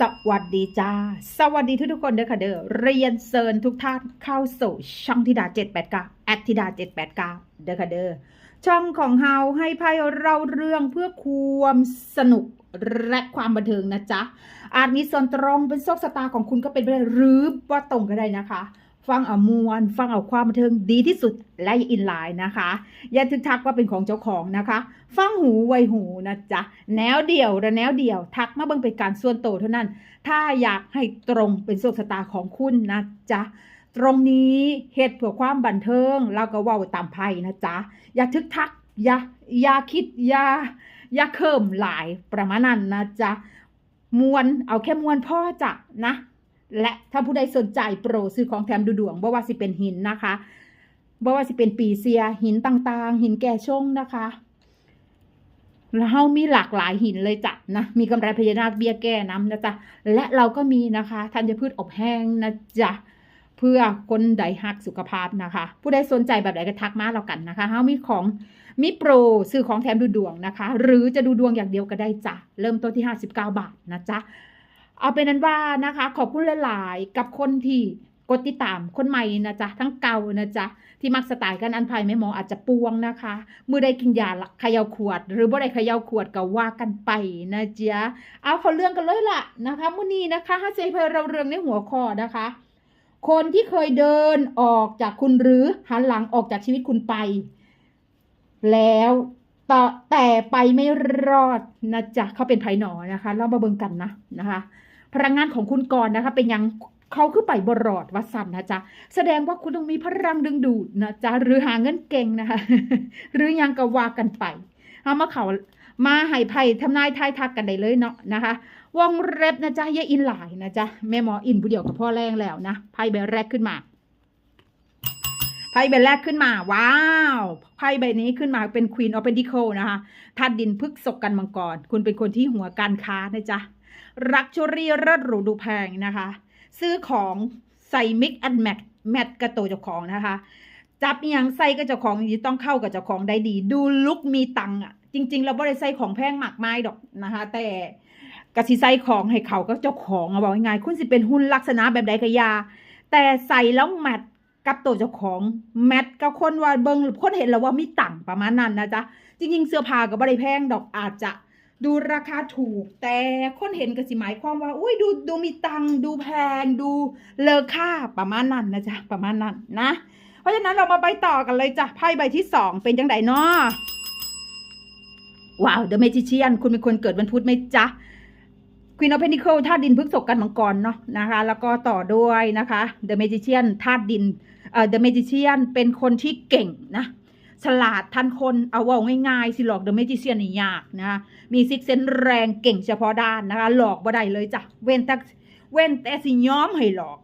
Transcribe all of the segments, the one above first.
สวัสดีจ้า สวัสดีทุกทุกๆคนเด้อค่ะเด้อ เรียนเซิญทุกท่านเข้าสู่ช่องธิดา 789แอดธิดา 789 เด้อค่ะเด้อ ช่องของเฮาให้ไพ่เราเรื่องเพื่อความสนุกและความบันเทิงนะจ๊ะ อาจมีส่วนตรงเป็นโชคชะตาของคุณก็เป็นไปได้หรือว่าตรงก็ได้นะคะ ฟังเอามวลฟังเอาความบันเทิงดีที่สุดและอย่าอินไลน์นะคะอย่าทึกทักว่าเป็นของเจ้าของนะคะ ฟังหูไวหูนะจ๊ะแนวเดียวและแนวเดียวทักมาเบิ่งเป็นการส่วนโตเท่านั้น ถ้าอยากให้ตรงเป็นโชคชะตาของคุณนะจ๊ะตรงนี้เหตุเพื่อความบันเทิงเราก็ว่าตามไพ่นะจ๊ะอย่าทึกทักอย่าอย่าคิดอย่าอย่าเคิมหลายประมาณนั้นนะจ๊ะมวนเอาแค่มวนพ่อจ้ะนะ และถ้าผู้ใดสนใจโปรซื้อของแถมดูดวงบ่ว่าสิเป็นหินนะคะบ่ว่าสิเป็นปีเซีย หินต่างๆ หินแก่ชงนะคะแล้วเรามีหลากหลายหินเลยจ้ะนะมีกำไรพญานาคเบี้ยแก้น้ำนะจ๊ะและเราก็มีนะคะธัญพืชอบแห้งนะจ๊ะเพื่อคนใดหักสุขภาพนะคะ ผู้ใดสนใจแบบไหนก็ทักมาเรากันนะคะเฮามีของมีโปรซื้อของแถมดูดวงนะคะ หรือจะดูดวงอย่างเดียวก็ได้จ้ะเริ่มต้นที่ 59 บาทนะจ๊ะ เอาเป็นนั้นว่านะคะ ขอบคุณหลาย ๆ กับคนที่กดติดตามคนใหม่นะจ๊ะทั้งเก่านะจ๊ะที่มักสไตล์กันอันภัยไม่หมออาจจะปวงนะคะ มือได้กินยาละเขยาขวด หรือบ่ได้เขยาขวดก็ว่ากันไปนะจ๊ะเอาเขาเรื่องกันเลยล่ะนะคะมื้อนี้นะคะฮัสเซเพอเราเรื่องในหัวข้อนะคะ คนที่เคยเดินออกจากคุณหรือหันหลังออกจากชีวิตคุณไป แล้วแต่ไปไม่รอดนะจ๊ะเขาเป็นไผหนอนะคะ เรามาเบิ่งกันนะนะคะ พลังงานของคุณกรนะคะ เป็นยังเขาคือไปบรอดวัดสันนะจ๊ะ แสดงว่าคุณต้องมีพลังดึงดูดนะจ๊ะ หรือหาเงินเก่งนะคะ หรือยังก็ว่ากันไปเอามาเขามาให้ไพ่ทำนายทายทักกันได้เลยเนาะนะคะวงเล็บนะจ๊ะย่าอินหลายนะจ๊ะแม่หมออินผู้เดียวกับพ่อแรงแล้วนะไพ่ใบแรกขึ้นมาไพ่ใบแรกขึ้นมา ว้าวไพ่ใบนี้ขึ้นมาเป็น Queen of Pentacles นะคะธาตุดินพฤกษกกันมังกร คุณเป็นคนที่หัวการค้านะจ๊ะ รักชุรีเลิศหรูดูแพงนะคะ ซื้อของใส่มิกแอนแมทแมทกระโตเจ้าของนะคะ จับอหยังใส่กับเจ้าของยิ่งต้องเข้ากับเจ้าของได้ดี ดูลุกมีตังอะจริง ๆ เราไม่ได้ใส่ของแพงมากไมายดอกนะคะ แต่กระสิใส่ของให้เขาก็เจ้าของอะบอกง่ายคุณสิเป็นหุ้นลักษณะแบบใดก็อยา แต่ใส่แล้วแมทกับตัวเจ้าของแมทกับคนว่าเบิงคนเห็นแล้วว่ามีตังประมาณนั้นนะจ๊ะจริง ๆ เสื้อผ้าก็ไม่ได้แพงดอกอาจจะ ดูราคาถูกแต่คนเห็นก็สิหมายความว่า อุ้ยดูดูมีตังค์ดูแพงดูเลอค่าประมาณนั้นนะจ๊ะประมาณนั้นนะ เพราะฉะนั้นเรามาไปต่อกันเลยจ้ะไพ่ใบที่สองเป็นจังไดเนาะว้าวเดอะเมจิเชียนคุณเป็นคนเกิดวันพุธไหมจ๊ะควีนอเพนิเคิลธาตุดินพฤกษกกันมังกรเนาะนะคะ แล้วก็ต่อด้วยนะคะเดอะเมจิเชียนธาตุดินเอ่อเดอะเมจิเชียนเป็นคนที่เก่งนะ ฉลาดทันคนเอาว่าง่ายๆ สิหลอกเดอะเมจิเชียนนี่ยากนะคะมีซิกเซนแรงเก่งเฉพาะด้านนะคะ หลอกบ่ได้เลยจ้ะ เว้นแต่เว้นแต่สิย้อมให้หลอก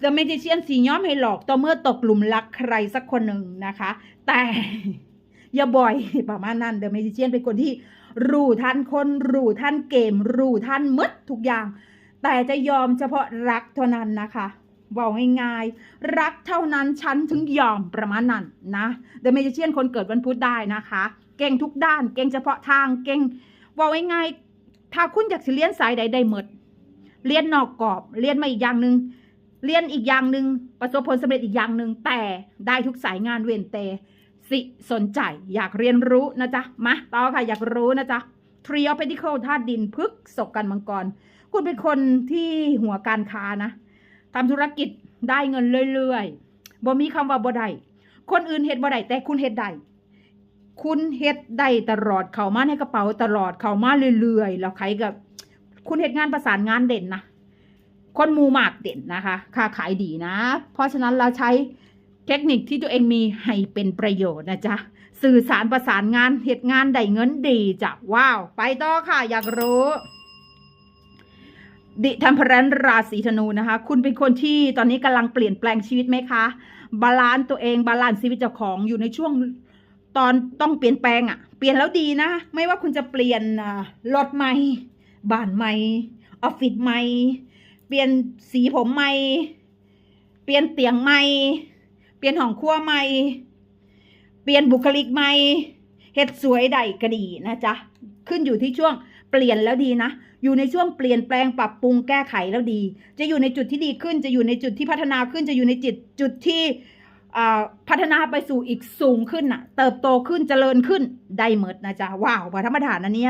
เดอะเมจิเชียนสีย้อมให้หลอกต่อเมื่อตกหลุมรักใครสักคนหนึ่งนะคะ แต่อย่าบ่อยประมาณนั้นเดอะเมจิเชียนเป็นคนที่รู้ทันคนรู้ทันเกมรู้ทันหมดทุกอย่าง แต่จะยอมเฉพาะรักเท่านั้นนะคะ บอกง่ายๆ รักเท่านั้นฉันถึงยอมประมาณนั้นนะเดเมจิเชียนคนเกิดวันพุธได้นะคะ เก่งทุกด้าน เก่งเฉพาะทาง เก่งบอกง่ายๆ ถ้าคุณอยากสิเรียนสายใดได้หมด เรียนนอกกรอบ เรียนมาอีกอย่างหนึ่งเรียนอีกอย่างหนึ่งประสบผลสำเร็จอีกอย่างหนึ่งแต่ได้ทุกสายงานเว้นแต่สิสนใจ อยากเรียนรู้นะจ๊ะมาต่อค่ะอยากรู้นะจ๊ะ Tree of Pentacles ธาตุดินพฤกษกกันมังกร คุณเป็นคนที่หัวการค้านะ ทำธุรกิจได้เงินเรื่อยๆบ่มีคำว่าบ่ได้คนอื่นเฮ็ดบ่ได้แต่คุณเฮ็ดได้คุณเฮ็ดได้ตลอดเข้ามาในกระเป๋าตลอดเข้ามาเรื่อยๆแล้วใครกับคุณเฮ็ดงานประสานงานเด่นนะคนมูมากเด่นนะคะค้าขายดีนะ เพราะฉะนั้นเราใช้เทคนิคที่ตัวเองมีให้เป็นประโยชน์นะจ๊ะสื่อสารประสานงานเหตุงานได้เงินดีจ้ะว้าว ไปต่อค่ะ อยากรู้ ดิทัมพรันราศีธนูนะคะ คุณเป็นคนที่ตอนนี้กำลังเปลี่ยนแปลงชีวิตไหมคะ บาลานซ์ตัวเองบาลานซ์ชีวิตเจ้าของอยู่ในช่วงตอนต้องเปลี่ยนแปลงอะ่ะ เปลี่ยนแล้วดีนะ ไม่ว่าคุณจะเปลี่ยนอ่ารถใหม่บ้านใหม่ออฟฟิศใหม่เปลี่ยนสีผมใหม่เปลี่ยนเตียงใหม่เปลี่ยนห้องครัวใหม่เปลี่ยนบุคลิกใหม่เฮ็ดสวยใดก็ดีนะจ๊ะขึ้นอยู่ที่ช่วง เปลี่ยนแล้วดีนะ อยู่ในช่วงเปลี่ยนแปลงปรับปรุงแก้ไขแล้วดี จะอยู่ในจุดที่ดีขึ้น จะอยู่ในจุดที่พัฒนาขึ้น จะอยู่ในจุดจุดที่พัฒนาไปสู่อีกสูงขึ้นน่ะ เติบโตขึ้นเจริญขึ้นได้เมิดนะจ๊ะว้าวพระธรรมฐานอันนี้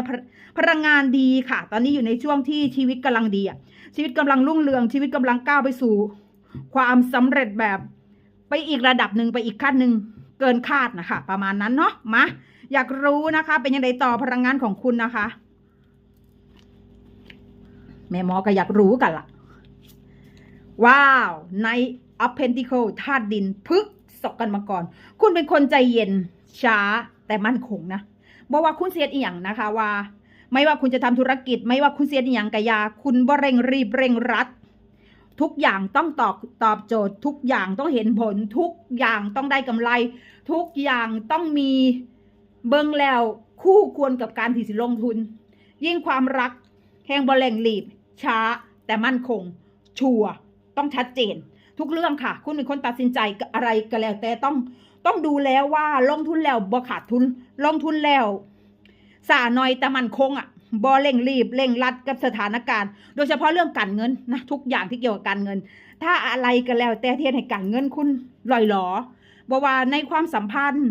พลังงานดีค่ะ ตอนนี้อยู่ในช่วงที่ชีวิตกำลังดีอะชีวิตกำลังรุ่งเรืองชีวิตกำลังก้าวไปสู่ ความสำเร็จแบบไปอีกระดับหนึ่งไปอีกขั้นหนึ่งเกินคาดนะคะ ประมาณนั้นเนาะมาอยากรู้นะคะ เป็นยังไงต่อพลังงานของคุณนะคะ แม่หมอก็อยากรู้กันละว้าว ในอัพเพนติโคลธาตุดินพึกศกกันมาก่อน คุณเป็นคนใจเย็นช้าแต่มั่นคงนะบอกว่าคุณเสียดอีหยังนะคะว่า ไม่ว่าคุณจะทำธุรกิจ ไม่ว่าคุณเสียดอีหยังกะยา คุณบ่เร่งรีบเร่งรัด ทุกอย่างต้องตอบตอบโจทย์ ทุกอย่างต้องเห็นผล ทุกอย่างต้องได้กำไร ทุกอย่างต้องมีเบิ้งแล้วคู่ควรกับการที่สิลงทุน ยิ่งความรักแห่งบแรงรีบ ช้า แต่มั่นคง ชัวร์ต้องชัดเจน ทุกเรื่องค่ะ คุณเป็นคนตัดสินใจอะไรก็แล้ว แต่ต้องต้องดูแล้วว่าลงทุนแล้วบ่ขาดทุน ลงทุนแล้วสาหน่อยแต่มั่นคงอะบ่เร่งรีบเร่งรัดกับสถานการณ์ โดยเฉพาะเรื่องการเงินนะทุกอย่างที่เกี่ยวกับการเงิน ถ้าอะไรก็แล้วแต่เทียนให้การเงินคุณลอยหลอบว่าในความสัมพันธ์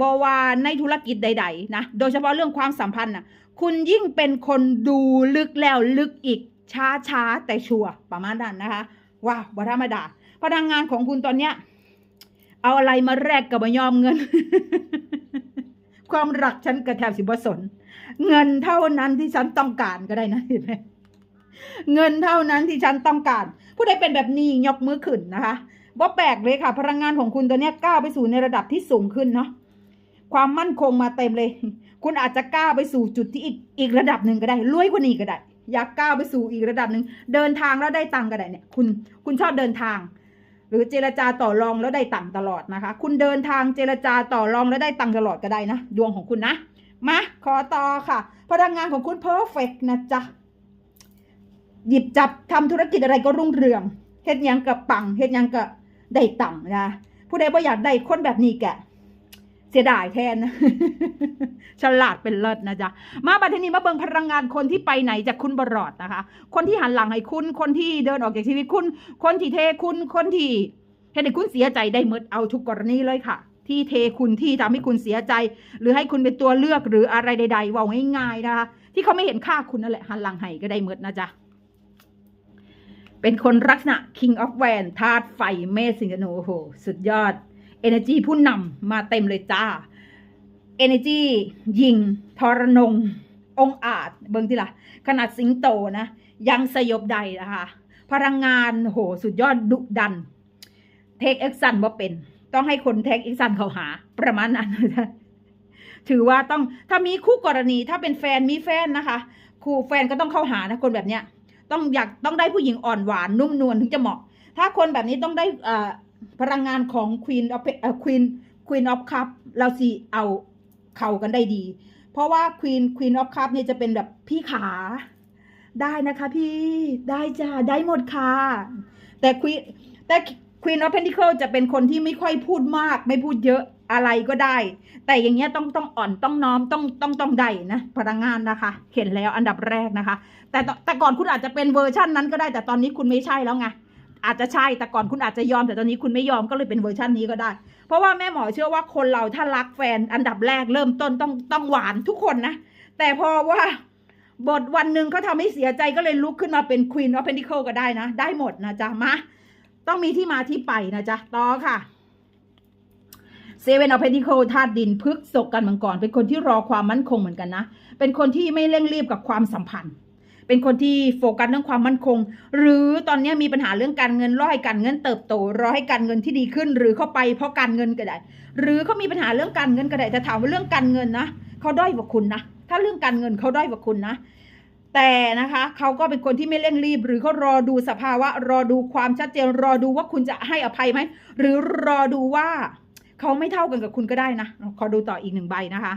บว่าในธุรกิจใด ๆ นะ โดยเฉพาะเรื่องความสัมพันธ์น่ะคุณยิ่งเป็นคนดูลึกแล้วลึกอีก ช้าช้าแต่ชัวร์ประมาณนั้นนะคะว้าวบธรรมดาพนักงานของคุณตอนเนี้ย เอาอะไรมาแลกกับบยอมเงิน ความรักฉันกระแทบสิบสน เงินเท่านั้นที่ฉันต้องการก็ได้นะเห็นไหมเงินเท่านั้นที่ฉันต้องการ ผู้ใดเป็นแบบนี้ยกมือขึ้นนะคะว่าแปลกเลยค่ะ พลังงานของคุณตัวเนี้ยก้าวไปสู่ในระดับที่สูงขึ้นเนาะความมั่นคงมาเต็มเลย คุณอาจจะก้าวไปสู่จุดที่อีกอีกระดับหนึ่งก็ได้รวยกว่านี้ก็ได้ อยากก้าวไปสู่อีกระดับหนึ่งเดินทางแล้วได้ตังค์ก็ได้เนี่ยคุณคุณชอบเดินทาง หรือเจรจาต่อรองแล้วได้ตังค์ตลอดนะคะ คุณเดินทางเจรจาต่อรองแล้วได้ตังค์ตลอดก็ได้นะ ดวงของคุณนะมาขอต่อค่ะ พลังงานของคุณเพอร์เฟกนะจ๊ะหยิบจับทำธุรกิจอะไรก็รุ่งเรืองเฮ็ดยังกับปังเฮ็ดยังกับได้ตังค์นะผู้ใดบ่อยากได้คนแบบนี้แก เสียดายแทนนะฉลาดเป็นเลิศนะจ๊ะ มาบัดทีนี้มาเบิงพลังงานคนที่ไปไหนจากคุณบรอดนะคะ คนที่หันหลังให้คุณ คนที่เดินออกจากชีวิตคุณ คนที่เทคุณ คนที่เห็นให้คุณเสียใจได้หมดเอาทุกกรณีเลยค่ะ ที่เทคุณที่ทำให้คุณเสียใจ หรือให้คุณเป็นตัวเลือกหรืออะไรใดๆว่าง่ายๆนะคะ ที่เขาไม่เห็นค่าคุณนั่นแหละหันหลังให้ก็ได้หมดนะจ๊ะเป็นคนลักษณะ King of w a n ธาตุไฟเมษสิงห์ธนูโอ้โห สุดยอด Energy ผู้นำมาเต็มเลยจ้า Energy ยิง ทรนง องอาจ เบิ่งที่ละขนาดสิงโตนะ ยังสยบใดนะคะ พลังงานโหสุดยอดดุดัน เทคเอ็กซันว่าเป็น ต้องให้คนเทคเอ็กซันเขาหา ประมาณนั้นถือว่าต้องถ้ามีคู่กรณีถ้าเป็นแฟนมีแฟนนะคะ คู่แฟนก็ต้องเข้าหานะคนแบบเนี้ย ต้องอยากต้องได้ผู้หญิงอ่อนหวานนุ่มนวลถึงจะเหมาะ ถ้าคนแบบนี้ต้องได้อ่า พลังงานของ Queen of เอ่อ Queen Queen of Cup เราสิเอาเข้ากันได้ดี เพราะว่า Queen Queen of Cup เนี่ยจะเป็นแบบพี่ขาได้นะคะพี่ได้จ้าได้หมดค่ะ แต่ Queen แต่ Queen of Pentacles จะเป็นคนที่ไม่ค่อยพูดมาก ไม่พูดเยอะอะไรก็ได้ แต่อย่างเงี้ยต้องต้องอ่อนต้องน้อมต้องต้องต้องได้นะพลังงานนะคะ เห็นแล้วอันดับแรกนะคะ แต่แต่ก่อนคุณอาจจะเป็นเวอร์ชั่นนั้นก็ได้ แต่ตอนนี้คุณไม่ใช่แล้วไง อาจจะใช่แต่ก่อนคุณอาจจะยอม แต่ตอนนี้คุณไม่ยอมก็เลยเป็นเวอร์ชันนี้ก็ได้ เพราะว่าแม่หมอเชื่อว่าคนเราถ้ารักแฟนอันดับแรกเริ่มต้นต้องต้องหวานทุกคนนะ แต่พอว่าบทวันหนึ่งเขาทำให้เสียใจก็เลยลุกขึ้นมาเป็น Queen of Pentacles ก็ได้นะ ได้หมดนะจ๊ะมาต้องมีที่มาที่ไปนะจ๊ะต่อค่ะเซเว่นออฟเพนติโคธาตุดินพึกศกกันมังกรเป็นคนที่รอความมั่นคงเหมือนกันนะ เป็นคนที่ไม่เร่งรีบกับความสัมพันธ์ เป็นคนที่โฟกัสเรื่องความมั่นคง หรือตอนนี้มีปัญหาเรื่องการเงินรอให้การเงินเติบโตรอให้การเงินที่ดีขึ้น หรือเข้าไปเพราะการเงินก็ได้ หรือเขามีปัญหาเรื่องการเงินก็ได้แต่ถามว่าเรื่องการเงินนะเขาด้อยกว่าคุณนะถ้าเรื่องการเงินเขาด้อยกว่าคุณนะแต่นะคะเขาก็เป็นคนที่ไม่เร่งรีบ หรือเขารอดูสภาวะ รอดูความชัดเจน รอดูว่าคุณจะให้อภัยไหมหรือรอดูว่าเขาไม่เท่ากันกับคุณก็ได้นะขอดูต่ออีกหนึ่งใบนะคะ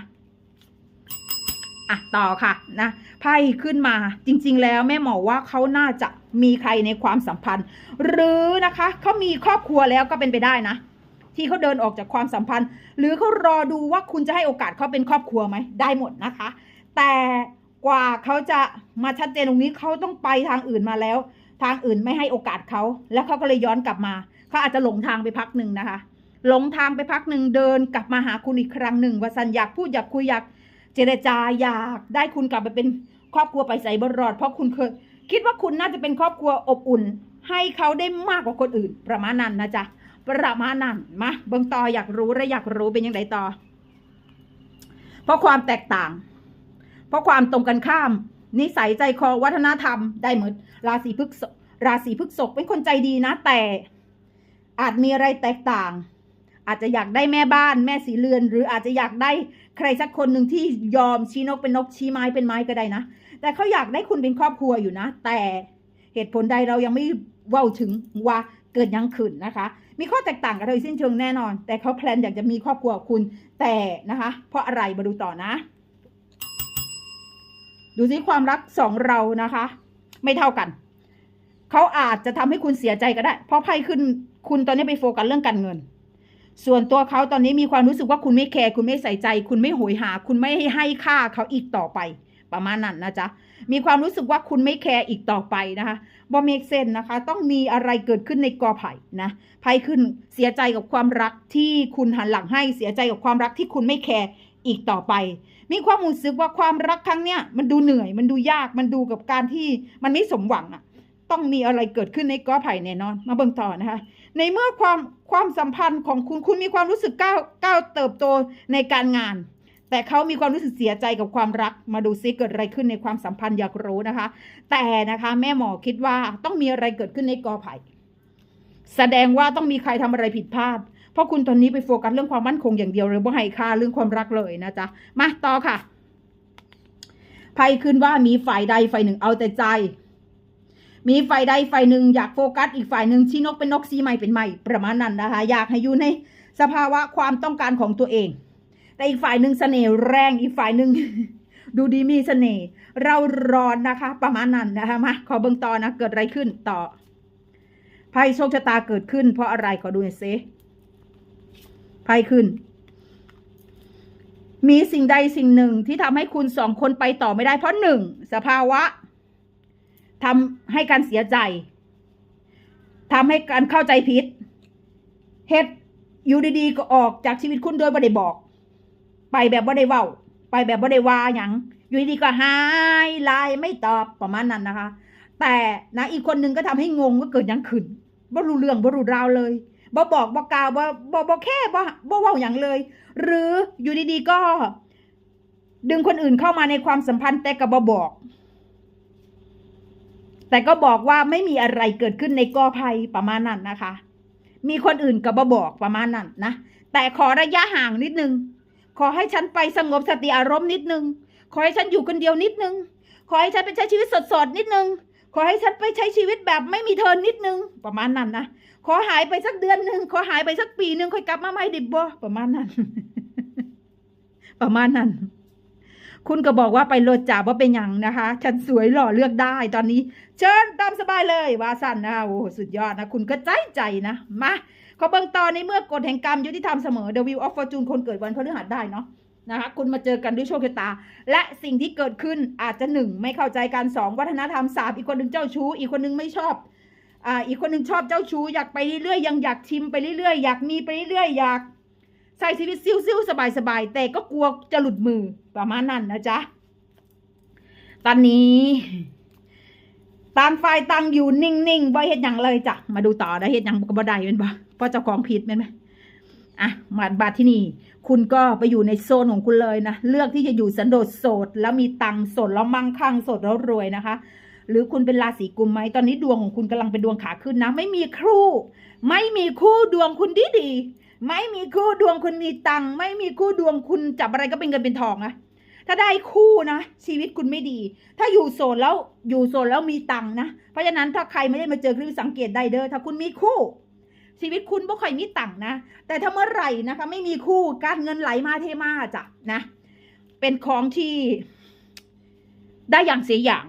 อะต่อค่ะนะไพ่ขึ้นมาจริง ๆ แล้วแม่หมอว่าเขาน่าจะมีใครในความสัมพันธ์ หรือนะคะเขามีครอบครัวแล้วก็เป็นไปได้นะ ที่เขาเดินออกจากความสัมพันธ์ หรือเขารอดูว่าคุณจะให้โอกาสเขาเป็นครอบครัวไหมได้หมดนะคะ แต่กว่าเขาจะมาชัดเจนตรงนี้เขาต้องไปทางอื่นมาแล้ว ทางอื่นไม่ให้โอกาสเขาแล้วเขาก็เลยย้อนกลับมาเขาอาจจะหลงทางไปพักหนึ่งนะคะหลงทางไปพักหนึ่งเดินกลับมาหาคุณอีกครั้งหนึ่งว่าสันอยากพูดอยากคุยอยาก เจรจาอยากได้คุณกลับไปเป็นครอบครัวไปใส่บรอด เพราะคุณเคยคิดว่าคุณน่าจะเป็นครอบครัวอบอุ่น ให้เขาได้มากกว่าคนอื่น ประมาณนั้นนะจ๊ะประมาณนั้นมาเบิ่งต่ออยากรู้และอยากรู้เป็นยังไงต่อ เพราะความแตกต่าง เพราะความตรงกันข้าม นิสัยใจคอวัฒนธรรมได้หมดราศีพฤกษภราศีพฤกษภเป็นคนใจดีนะแต่ อาจมีอะไรแตกต่าง อาจจะอยากได้แม่บ้านแม่สีเรือน หรืออาจจะอยากได้ใครสักคนหนึ่งที่ยอมชี้นกเป็นนกชี้ไม้เป็นไม้ก็ได้นะ แต่เขาอยากได้คุณเป็นครอบครัวอยู่นะ แต่เหตุผลใดเรายังไม่เว่าถึงว่าเกิดยังขึ้นนะคะ มีข้อแตกต่างกันโดยสิ้นเชิงแน่นอน แต่เขาแพลนอยากจะมีครอบครัวคุณแต่นะคะ เพราะอะไรมาดูต่อนะ ดูสิความรักสองเรานะคะ ไม่เท่ากันเขาอาจจะทำให้คุณเสียใจก็ได้ เพราะไพ่ขึ้นคุณตอนนี้ไปโฟกัสเรื่องการเงิน ส่วนตัวเขาตอนนี้มีความรู้สึกว่าคุณไม่แคร์คุณไม่ใส่ใจ คุณไม่โหยหา คุณไม่ให้ค่าเขาอีกต่อไป ประมาณนั้นนะจ๊ะมีความรู้สึกว่าคุณไม่แคร์อีกต่อไปนะคะบอมเมกเซนนะคะ ต้องมีอะไรเกิดขึ้นในกอไผ่นะไพ่ขึ้นเสียใจกับความรักที่คุณหันหลังให้เสียใจกับความรักที่คุณไม่แคร์อีกต่อไป มีความรู้สึกว่าความรักครั้งเนี้ยมันดูเหนื่อยมันดูยากมันดูกับการที่มันไม่สมหวังอะต้องมีอะไรเกิดขึ้นในกอไผ่แน่นอน มาเบิ่งต่อนะคะ ในเมื่อความความสัมพันธ์ของคุณคุณมีความรู้สึกก้าวก้าวเติบโตในการงาน แต่เขามีความรู้สึกเสียใจกับความรัก มาดูซิเกิดอะไรขึ้นในความสัมพันธ์อยากรู้นะคะ แต่นะคะแม่หมอคิดว่าต้องมีอะไรเกิดขึ้นในกอไผ่แสดงว่าต้องมีใครทำอะไรผิดพลาด เพราะคุณตอนนี้ไปโฟกัสเรื่องความมั่นคงอย่างเดียวเลยว่าให้ค่าเรื่องความรักเลยนะจ๊ะมาต่อค่ะไพ่ขึ้นว่ามีฝ่ายใดฝ่ายหนึ่งเอาแต่ใจ มีฝ่ายใดฝ่ายหนึ่งอยากโฟกัสอีกฝ่ายหนึ่งชี้นกเป็นนกชี้ไม้เป็นไม้ประมาณนั้นนะคะ อยากให้อยู่ในสภาวะความต้องการของตัวเอง แต่อีกฝ่ายหนึ่งเสน่ห์แรงอีกฝ่ายหนึ่งดูดีมีเสน่ห์เราร้อนนะคะ ประมาณนั้นนะคะมาขอเบิ่งต่อนะเกิดอะไรขึ้นต่อไพ่โชคชะตาเกิดขึ้น เพราะอะไรขอดูหน่อยซิไพ่ขึ้น มีสิ่งใดสิ่งหนึ่งที่ทำให้คุณสองคนไปต่อไม่ได้เพราะหนึ่งสภาวะ ทำให้การเสียใจทำให้การเข้าใจผิดเหตุอยู่ดีๆก็ออกจากชีวิตคุณโดยไม่ได้บอก ไปแบบว่ได้เว้า ไปแบบว่ได้ว่าอย่างอยู่ดีๆก็หายไลน์ไม่ตอบประมาณนั้นนะคะ แต่นะอีกคนหนึ่งก็ทำให้งงว่าเกิดยังขึ้นบ่รู้เรื่องบ่รู้ราวเลยบ่บอกบ่กล่าวบ่บ่บ่แค่บ่บ่เว้าอย่างเลย หรืออยู่ดีๆก็ ดึงคนอื่นเข้ามาในความสัมพันธ์แต่ก็บ่บอก แต่ก็บอกว่าไม่มีอะไรเกิดขึ้นในกอภัยประมาณนั้นนะคะ มีคนอื่นก็บบอกประมาณนั้นนะ แต่ขอระยะห่างนิดนึง ขอให้ฉันไปสงบสติอารมณ์นิดนึง ขอให้ฉันอยู่คนเดียวนิดนึง ขอให้ฉันไปใช้ชีวิตสดๆนิดนึง ขอให้ฉันไปใช้ชีวิตแบบไม่มีเธอนิดนึง ประมาณนั้นนะ ขอหายไปสักเดือนหนึ่งขอหายไปสักปีหนึ่งค่อยกลับมาใหม่ดิบบ่ประมาณนั้น ประมาณนั้น คุณก็บอกว่าไปโลดจ่าว่าเป็นอย่างนะคะ ฉันสวยหล่อเลือกได้ตอนนี้ เชิญตามสบายเลยว่าสั้นนะคะโอ้โหสุดยอดนะ คุณก็ใจใจนะ มาขอเบิ่งตอนในเมื่อกฎแห่งกรรมยุติธรรมเสมอ The Wheel of Fortune คนเกิดวันพฤหัสได้เนาะนะคะคุณมาเจอกันด้วยโชคชะตา และสิ่งที่เกิดขึ้นอาจจะหนึ่งไม่เข้าใจกันสองวัฒนธรรมสามอีกคนหนึ่งเจ้าชู้ อีกคนหนึ่งไม่ชอบอ่าอีกคนหนึ่งชอบเจ้าชู้อยากไปเรื่อยๆยังอยากชิมไปเรื่อยๆอยากมีไปเรื่อยๆอยาก ใช้ชีวิตซิ่วๆสบายๆแต่ก็กลัวจะหลุดมือประมาณนั้นนะจ๊ะ ตอนนี้ตางฝ่ายต่างอยู่นิ่งๆบ่เฮ็ดยังเลยจ้ะ มาดูต่อนะเฮ็ดยังก็บ่ได้เป็นบ่เพราะเจ้าของผิดแม่นไหมอะมาบาดที่นี่ คุณก็ไปอยู่ในโซนของคุณเลยนะ เลือกที่จะอยู่สันโดษโสด แล้วมีตังสดแล้วมั่งคั่งสดแล้วรวยนะคะ หรือคุณเป็นราศีกุมไหมตอนนี้ดวงของคุณกำลังเป็นดวงขาขึ้นนะ ไม่มีครู่ ไม่มีคู่ดวงคุณดีดี ไม่มีคู่ดวงคุณมีตังค์ไม่มีคู่ดวงคุณจับอะไรก็เป็นเงินเป็นทองนะถ้าได้คู่นะชีวิตคุณไม่ดี ถ้าอยู่โสดแล้วอยู่โสดแล้วมีตังค์นะเพราะฉะนั้นถ้าใครไม่ได้มาเจอคลิปสังเกตได้เด้อถ้าคุณมีคู่ ชีวิตคุณบ่ค่อยมีตังค์นะ แต่ถ้าเมื่อไหร่นะคะ ไม่มีคู่การเงินไหลมาเทมาจ้ะนะ เป็นของที่ได้อย่างเสียอย่าง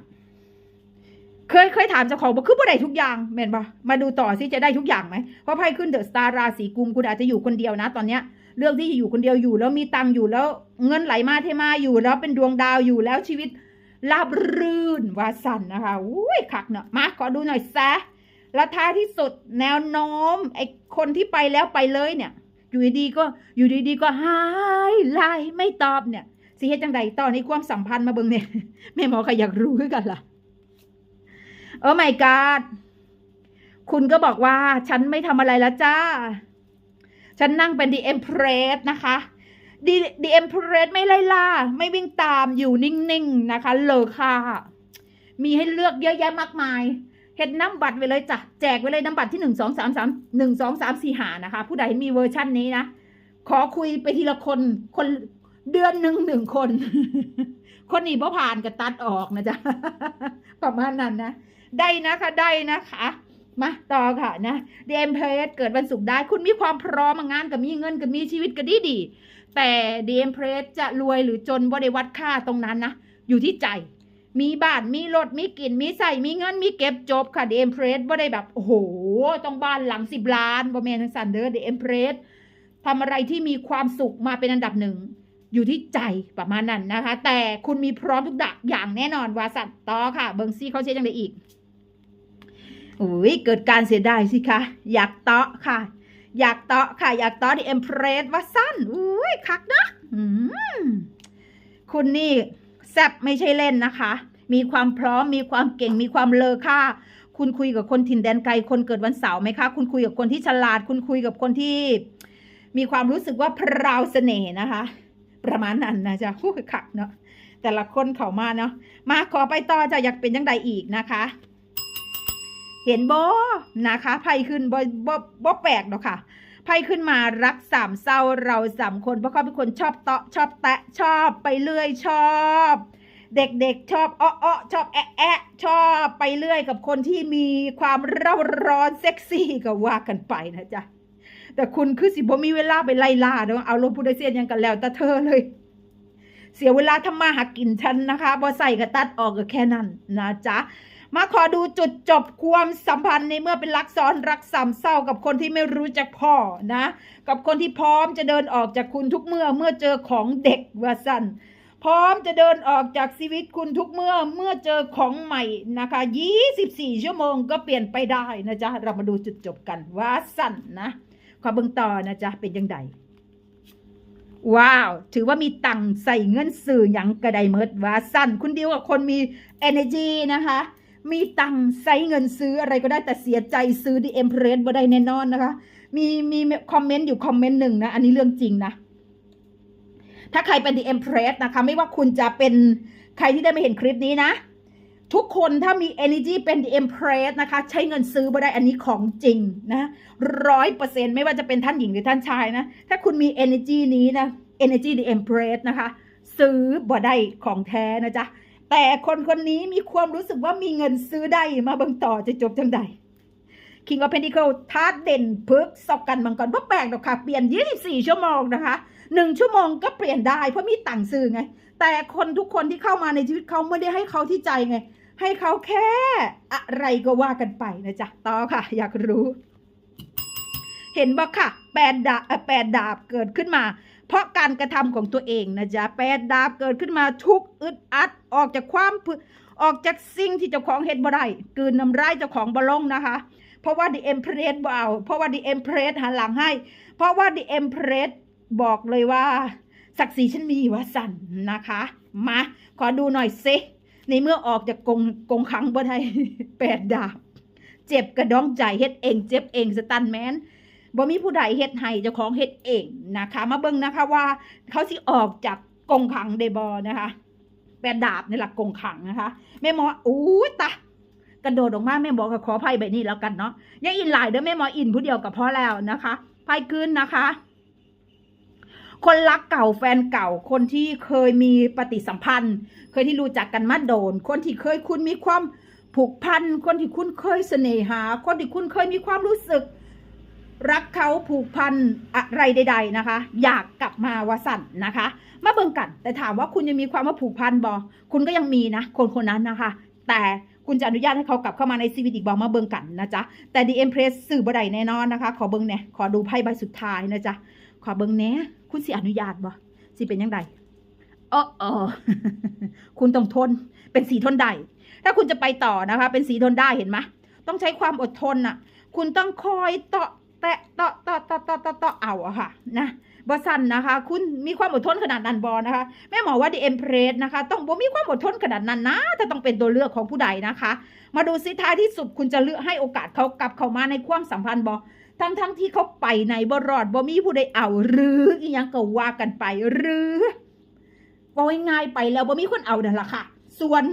เคยเคยถามเจ้าของบอกคือบ่ได้ทุกอย่างแม่นปะมาดูต่อสิจะได้ทุกอย่างไหมเพราะไพ่ขึ้นเดอะสตาร์ราศีกุมคุณอาจจะอยู่คนเดียวนะ ตอนเนี้ยเรื่องที่อยู่คนเดียวอยู่แล้วมีตังอยู่แล้ว เงินไหลมาเทมาอยู่แล้วเป็นดวงดาวอยู่แล้วชีวิตราบรื่นวาสันนะคะอุ้ยคักเนาะมาขอดูหน่อยแซะแล้วท้ายที่สุดแนวโน้มไอ้คนที่ไปแล้วไปเลยเนี่ย อยู่ดีๆก็อยู่ดีๆก็หายไลน์ไม่ตอบเนี่ยสิเฮ็ดจังใดตอนนี้ความสัมพันธ์มาเบิ่งเนี่ยแม่หมอก็อยากรู้คือกันล่ะ โอ้ my god คุณก็บอกว่าฉันไม่ทำอะไรแล้วจ้า ฉันนั่งเป็นดีเอ็มเพรสนะคะดีดีเอ็มเพรสไม่ไล่ล่า ไม่วิ่งตามอยู่นิ่งๆนะคะเลยค่ะ มีให้เลือกเยอะแยะมากมายเห็ดน้ำบัตรไปเลยจ้ะแจกไปเลยน้ำบัตรที่หนึ่งสองสามสามหนึ่งสองสามสี่หานะคะ ผู้ใดมีเวอร์ชั่นนี้นะ ขอคุยไปทีละคนคนเดือนหนึ่งหนึ่งคน คนนี้พ่ผ่านก็ตัดออกนะจ๊ะประมาณนั้นนะ ได้นะคะได้นะคะมาต่อค่ะนะเอ็มเพสเกิดวันศุกร์ได้ คุณมีความพร้อมงานกับมีเงินกับมีชีวิตก็ดีดี แต่เอ็มเพสจะรวยหรือจนบริวัดค่าตรงนั้นนะ อยู่ที่ใจ มีบ้านมีรถมีกินมีใส่มีเงินมีเก็บจบค่ะเอ็มเพรสบ่ได้แบบ โอ้โห ต้องบ้านหลังสิบล้านบ่แมนทั้งสันเดอร์เอ็มเพรสทำอะไรที่มีความสุขมาเป็นอันดับหนึ่งอยู่ที่ใจประมาณนั้นนะคะ แต่คุณมีพร้อมทุกอย่างแน่นอนวาสันต่อค่ะ เบิงซี่เขาเช็ยังไงอีก อุ้ยเกิดการเสียดายสิคะ อยากเตาะค่ะ อยากเตาะค่ะ อยากเตาะที่เอ็มเพรสว่าสั้นอุ้ยคักนะคุณนี่แซบไม่ใช่เล่นนะคะ มีความพร้อมมีความเก่งมีความเลอค่าคุณคุยกับคนถิ่นแดนไกลคนเกิดวันเสาร์ไหมคะ คุณคุยกับคนที่ฉลาด คุณคุยกับคนที่ มีความรู้สึกว่าพราวเสน่ห์นะคะ ประมาณนั้นนะจ๊ะคู่คักเนาะแต่ละคนเขามาเนาะมาขอไปต่อจะอยากเป็นยังไงอีกนะคะ เห็นบ่นะคะไพ่ขึ้นบ่บ่บ่แปลกหรอกค่ะไพ่ขึ้นมารักสามเศร้าเราสามคนเพราะเขาเป็นคนชอบเตาะชอบแตะชอบไปเรื่อยชอบ เด็กๆชอบอ้ออ้อชอบแอะแอะชอบไปเรื่อยกับคนที่มีความเร่าร้อนเซ็กซี่ก็ว่ากันไปนะจ๊ะแต่คุณคือสิบ่มีเวลาไปไล่ล่าเนาะเอาลงพูดได้เสียนยังกันแล้วแต่เธอเลยเสียเวลาทำมาหากินฉันนะคะพอใส่กระตัดออกก็แค่นั้นนะจ๊ะ มาขอดูจุดจบความสัมพันธ์ในเมื่อเป็นรักซ้อนรักสามเศร้ากับคนที่ไม่รู้จักพ่อนะ กับคนที่พร้อมจะเดินออกจากคุณทุกเมื่อเมื่อเจอของเด็กว่าสั้นพร้อมจะเดินออกจากชีวิตคุณทุกเมื่อเมื่อเจอของใหม่นะคะ 24 ชั่วโมงก็เปลี่ยนไปได้นะจ๊ะ เรามาดูจุดจบกันว่าสั้นนะขอเบิ่งต่อนะจ๊ะ เป็นยังไงว้าว ถือว่ามีตังค์ใส่เงินสื่อหยังกระไดเมิดว่าสั้นคุณเดียวกับคนมี energy นะคะ มีตังค์ใส่เงินซื้ออะไรก็ได้แต่เสียใจซื้อดีเอ็มเพรสบ่ได้แน่นอนนะคะ มีมีคอมเมนต์อยู่คอมเมนต์หนึ่งนะ อันนี้เรื่องจริงนะ ถ้าใครเป็นดีเอ็มเพรสนะคะ ไม่ว่าคุณจะเป็นใครที่ได้มาเห็นคลิปนี้นะ ทุกคนถ้ามี energy เป็น the empress นะคะ ใช้เงินซื้อบ่ได้อันนี้ของจริงนะร้อยเปอร์เซ็นไม่ว่าจะเป็นท่านหญิงหรือท่านชายนะ ถ้าคุณมี energy นี้นะ energy the empress นะคะ ซื้อบ่ได้ของแท้นะจ๊ะ แต่คนคนนี้มีความรู้สึกว่ามีเงินซื้อได้มาเบิ่งต่อจะจบจังใด King of Pentacles ท้าเด่นพึกสอกกันมังกรบ่แปลกหรอกค่ะ เปลี่ยน 24 ชั่วโมงนะคะหนึ่งชั่วโมงก็เปลี่ยนได้เพราะมีต่างซื้อไง แต่คนทุกคนที่เข้ามาในชีวิตเขาไม่ได้ให้เขาที่ใจไง ให้เขาแค่อะไรก็ว่ากันไปนะจ๊ะต่อค่ะ อยากรู้ เห็นบ่ค่ะแปดดาบแปดดาบเกิดขึ้นมา เพราะการกระทำของตัวเองนะจ๊ะแปดดาบเกิดขึ้นมาทุกอึดอัดออกจากความออกจากสิ่งที่เจ้าของเฮ็ดบ่ได้กืนน้ำลายเจ้าของบ่ลงนะคะ เพราะว่า The Empress บ่เอาเพราะว่า The Empress หันหลังให้ เพราะว่า The Empress บอกเลยว่าศักดิ์ศรีฉันมีว่าสั่นนะคะ มา ขอดูหน่อยซิในเมื่อออกจากกรงกรงขังบ่ได้แปดดาบ เจ็บกระดองใจเฮ็ดเอง เจ็บเองสตันแมน บ่มีผู้ใดเฮ็ดให้เจ้าของเฮ็ดเองนะคะ มาเบิ่งนะคะว่าเขาสิออกจากกงขังได้บ่นะคะแปดดาบในหลักกงขังนะคะแม่หมออู้ตะกระโดดออกมาแม่หมอก็ขออภัยแบนี้แล้วกันเนาะยังอินหลายเด้อแม่หมออินผู้เดียวกับพ่อแล้วนะคะไพ่ขึ้นนะคะ คนรักเก่าแฟนเก่า คนที่เคยมีปฏิสัมพันธ์ เคยที่รู้จักกันมาโดน คนที่เคยคุณมีความผูกพัน คนที่คุณเคยเสน่หา คนที่คุณเคยมีความรู้สึก รักเขาผูกพันอะไรใด ๆนะคะ อยากกลับมาวสันนะคะ มาเบิ่งกัน แต่ถามว่าคุณยังมีความว่าผูกพันบอคุณก็ยังมีนะ คนคนนั้นนะคะ แต่คุณจะอนุญาตให้เขากลับเข้ามาในชีวิตอีกบอมาเบิ่งกันนะจ๊ะแต่ The Empress สื่อบ่ได้แน่นอนนะคะ ขอเบิ่งแหน่ขอดูไพ่ใบสุดท้ายนะจ๊ะขอเบิ่งแน่คุณสิอนุญาตบ่สิเป็นยังไงเออเออคุณต้องทนเป็นสีทนได้ถ้าคุณจะไปต่อนะคะ เป็นสีทนได้เห็นไหมต้องใช้ความอดทนน่ะ คุณต้องคอยเตาะ แตะเตาะเตาะเตาะเตาะเตาะเตาะเอาอะค่ะนะบอสันนะคะ คุณมีความอดทนขนาดนั้นบอนะคะ แม่หมอว่าดีเอ็มเพรสนะคะ ต้องบ่มีความอดทนขนาดนั้นนะถ้าต้องเป็นตัวเลือกของผู้ใดนะคะ มาดูซิท้ายที่สุดคุณจะเลือกให้โอกาสเขากลับเข้ามาในความสัมพันธ์บอทั้งทั้งที่เขาไปในบรอดบ่มีผู้ใดเอา หรืออีหยังก็ว่ากันไป หรือว่าง่ายไปแล้วบ่มีคนเอานั่นแหละค่ะ ส่วน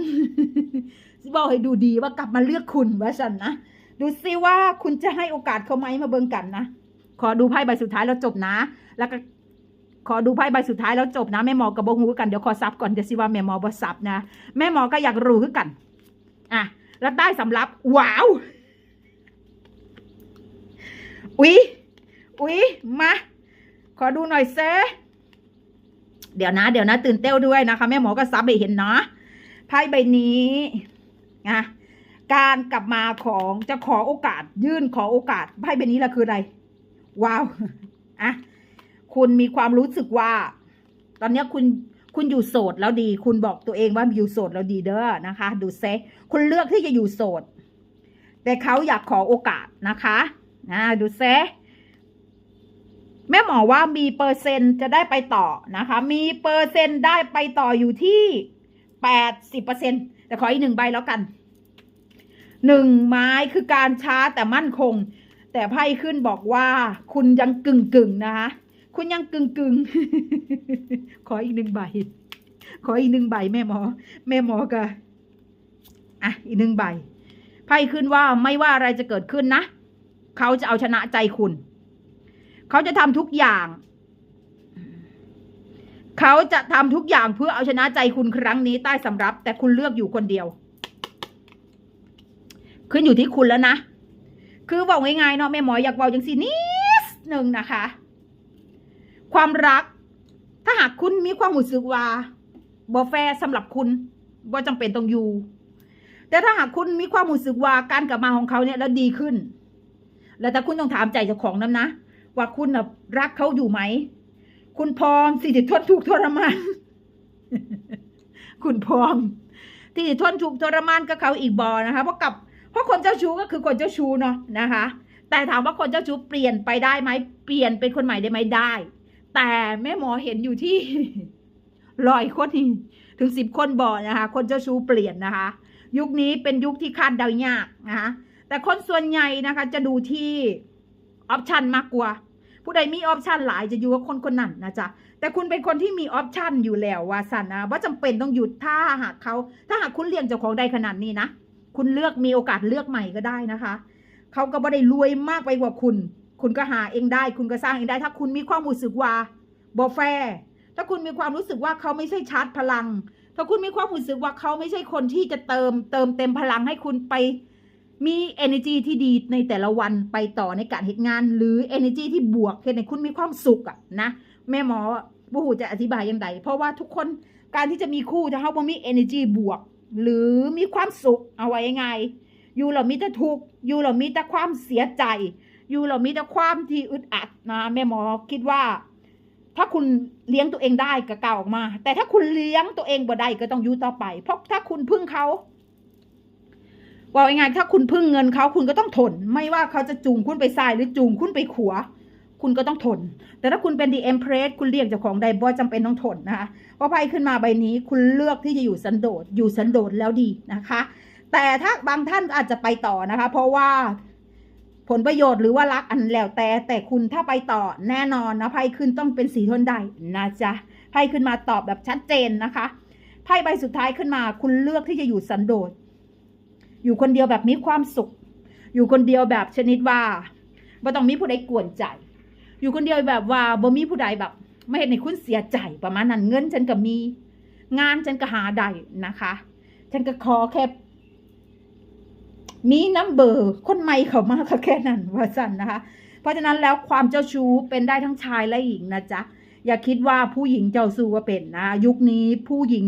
บอกให้ดูดีว่ากลับมาเลือกคุณว่าสันนะ ดูซิว่าคุณจะให้โอกาสเขาไหมมาเบิ่งกันนะ ขอดูไพ่ใบสุดท้ายแล้วจบนะ แล้วก็ขอดูไพ่ใบสุดท้ายแล้วจบนะแม่หมอกับโบฮูกันเดี๋ยวขอซับก่อนเดี๋ยวสิว่าแม่หมอบซับนะแม่หมอก็อยากรู้คือกันอะแล้วได้สำรับว้าวอุ๊ยอุ๊ยมาขอดูหน่อยเซเดี๋ยวนะ เดี๋ยวนะ ตื่นเต้นด้วยนะคะ แม่หมอก็ซับไปเห็นเนาะไพ่ใบนี้อะ การกลับมาของจะขอโอกาส ยื่นขอโอกาสไพ่ใบนี้ละคืออะไร ว้าวอะคุณมีความรู้สึกว่า ตอนนี้คุณคุณอยู่โสดแล้วดี คุณบอกตัวเองว่าอยู่โสดแล้วดีเด้อนะคะ ดูเซคุณเลือกที่จะอยู่โสด แต่เขาอยากขอโอกาสนะคะนะดูเซแม่หมอว่ามีเปอร์เซ็นต์จะได้ไปต่อนะคะ มีเปอร์เซ็นต์ได้ไปต่ออยู่ที่แปดสิบเปอร์เซ็นต์แต่ขออีกหนึ่งใบแล้วกัน หนึ่งไม้คือการช้าแต่มั่นคง แต่ไพ่ขึ้นบอกว่า คุณยังกึ่งกึ่งๆนะคะคุณยังกึ่งกึ่งๆขออีกหนึ่งใบ ขออีกหนึ่งใบแม่หมอ แม่หมอก็อะอีกหนึ่งใบไพ่ขึ้นว่าไม่ว่าอะไรจะเกิดขึ้นนะ เขาจะเอาชนะใจคุณ เขาจะทำทุกอย่าง เขาจะทำทุกอย่างเพื่อเอาชนะใจคุณครั้งนี้ใต้สำรับ แต่คุณเลือกอยู่คนเดียว ขึ้นอยู่ที่คุณแล้วนะ คือบอกง่ายๆเนาะแม่หมออยากบอกอย่างสินิดหนึ่งนะคะ ความรัก ถ้าหากคุณมีความรู้สึกว่าบอแฟร์สำหรับคุณบ่จำเป็นต้องอยู่ แต่ถ้าหากคุณมีความรู้สึกว่าการกลับมาของเขาเนี่ยแล้วดีขึ้น แล้วถ้าคุณต้องถามใจเจ้าของนั้นนะ ว่าคุณนะรักเขาอยู่ไหม คุณพร้อมที่จะทนทุกข์ทรมาน คุณพร้อมที่ทนทุกข์ทรมานกับเขาอีกบอนะคะเพราะกับ ราะคนเจ้าชู้ก็คือคนเจ้าชู้เนาะนะคะ แต่ถามว่าคนเจ้าชู้เปลี่ยนไปได้ไหมเปลี่ยนเป็นคนใหม่ได้ไหมได้ แต่แม่หมอเห็นอยู่ที่ร้อยคนถึงสิบคนบ่อนะคะ คนเจ้าชู้เปลี่ยนนะคะ ยุคนี้เป็นยุคที่คาดเดายากนะคะแต่คนส่วนใหญ่นะคะ จะดูที่ออปชันมากกว่า ผู้ใดมีออปชันหลายจะอยู่กับคนคนนั้นนะจ๊ะแต่คุณเป็นคนที่มีออปชันอยู่แล้วว่าสันนะว่าจำเป็นต้องหยุดถ้าหากเขาถ้าหากคุณเลี้ยงเจ้าของได้ขนาดนี้นะ คุณเลือกมีโอกาสเลือกใหม่ก็ได้นะคะ เขาก็ไม่ได้รวยมากไปกว่าคุณ คุณก็หาเองได้ คุณก็สร้างเองได้ ถ้าคุณมีความรู้สึกว่าบอแฟถ้าคุณมีความรู้สึกว่าเขาไม่ใช่ชาร์จพลัง ถ้าคุณมีความรู้สึกว่าเขาไม่ใช่คนที่จะเติมเติมเต็มพลังให้คุณไปมี energy ที่ดีในแต่ละวันไปต่อในการเหตุงาน หรือ energy ที่บวกให้ในคุณมีความสุขอะนะแม่หมอบูหูจะอธิบายยังไงเพราะว่าทุกคนการที่จะมีคู่จะเข้าบ่มี energy บวก หรือมีความสุขเอาไว้ยังไง อยู่เรามีแต่ทุกข์อยู่เรามีแต่ความเสียใจ อยู่เรามีแต่ความที่อึดอัดนะแม่หมอคิดว่า ถ้าคุณเลี้ยงตัวเองได้ก็กล่าวออกมา แต่ถ้าคุณเลี้ยงตัวเองบ่ได้ก็ต้องอยู่ต่อไป เพราะถ้าคุณพึ่งเขาว่ายังไงถ้าคุณพึ่งเงินเขาคุณก็ต้องทน ไม่ว่าเขาจะจูงคุณไปซ้ายหรือจูงคุณไปขวา คุณก็ต้องทน แต่ถ้าคุณเป็นดีเอ็มเพรสคุณเรียกเจ้าของใดบ่จำเป็นต้องทนนะคะเพราะไพ่ขึ้นมาใบนี้คุณเลือกที่จะอยู่สันโดษอยู่สันโดษแล้วดีนะคะ แต่ถ้าบางท่านอาจจะไปต่อนะคะ เพราะว่าผลประโยชน์หรือว่ารักอันแล้วแต่แต่คุณถ้าไปต่อแน่นอนนะไพ่ขึ้นต้องเป็นสีทนได้นะจ๊ะไพ่ขึ้นมาตอบแบบชัดเจนนะคะไพ่ใบสุดท้ายขึ้นมา คุณเลือกที่จะอยู่สันโดษอยู่คนเดียวแบบมีความสุข อยู่คนเดียวแบบชนิดว่าบ่ต้องมีผู้ใดกวนใจ อยู่คนเดียวแบบว่าบ่มีผู้ใดแบบ ไม่เห็นในคุณเสียใจประมาณนั้นเงินฉันก็มี งานฉันก็หาได้นะคะ ฉันก็ขอแค่มีน้ำเบอร์คนใหม่เขามาก็แค่นั้นว่าสั่นนะคะ เพราะฉะนั้นแล้วความเจ้าชู้เป็นได้ทั้งชายและหญิงนะจ๊ะอย่าคิดว่าผู้หญิงเจ้าชู้ว่าเป็นนะ ยุคนี้ผู้หญิง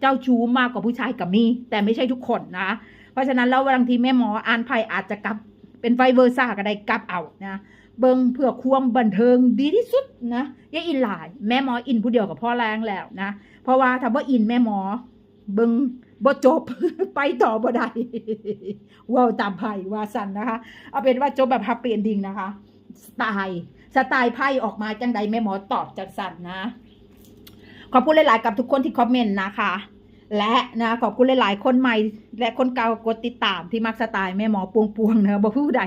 เจ้าชู้มากกว่าผู้ชายกับมี แต่ไม่ใช่ทุกคนนะ เพราะฉะนั้นแล้วบางทีแม่หมออ่านไพ่อาจจะกลับเป็นไฟเวอร์ซ่าก็ได้กลับเอานะ เบิงเพื่อความบันเทิงดีที่สุดนะย่าอินหลายแม่หมออินผู้เดียวกับพ่อแรงแล้วนะ เพราะว่าถ้าบ่อินแม่หมอ เบิงบ่จบไปต่อบ่ได้ว้าวตามไพ่ว่าสันนะคะ เอาเป็นว่าจบแบบฮัปปี้เอนดิงนะคะสไตล์สไตล์ไพ่ออกมาจังใดแม่หมอตอบจากสันนะ ขอบคุณหลายๆกับทุกคนที่คอมเมนต์นะคะและนะขอบคุณหลาย ๆ คนใหม่ และคนเก่ากดติดตามที่มักสไตล์แม่หมอปวงปวงๆนะคะบอกผู้ใด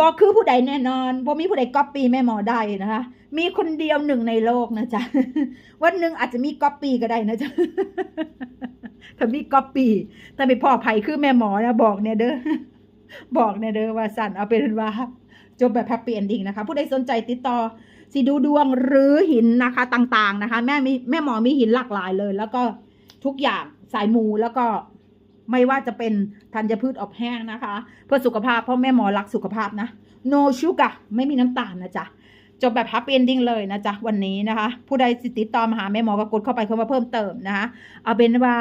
บอกคือผู้ใดแน่นอนบ่มีผู้ใดก๊อปปี้แม่หมอได้นะคะ มีคนเดียวหนึ่งในโลกนะจ๊ะ วันหนึ่งอาจจะมีก๊อปปี้ก็ได้นะจ๊ะ ถ้ามีก๊อปปี้ถ้าไม่พ่อไผ่คือแม่หมอนะบอกเนี่ยเด้อ บอกเนี่ยเด้อว่าสั่นเอาเป็นว่าจบแบบแฮปปี้เอนดิ้งนะคะ ผู้ใดสนใจติดต่อสิดูดวงหรือหินนะคะต่างๆนะคะ แม่มีแม่หมอมีหินหลากหลายเลย แล้วก็ทุกอย่างสายมูแล้วก็ ไม่ว่าจะเป็นธัญพืชอบแห้งนะคะ เพื่อสุขภาพเพราะแม่หมอรักสุขภาพนะ no sugar ไม่มีน้ำตาลนะจ๊ะจบแบบ happy ending เลยนะจ๊ะ วันนี้นะคะ ผู้ใดสิติดต่อมาหาแม่หมอก็กดเข้าไปเข้ามาเพิ่มเติมนะคะ เอาเป็นว่า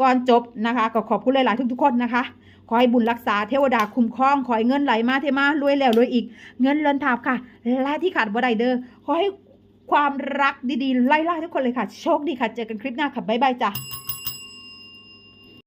ก่อนจบนะคะ ก็ขอบคุณหลาย ๆ ทุก ๆ คนนะคะ ขอให้บุญรักษาเทวดาคุ้มครอง ขอให้เงินไหลมาเทมารวยแล้วรวยอีก เงินเลินทาบค่ะและที่ขาดบ่ได้เด้อขอให้ความรักดี ๆ ไล่ล่าทุกคนเลยค่ะ โชคดีค่ะ เจอกันคลิปหน้าค่ะ บ๊ายบายจ้ะ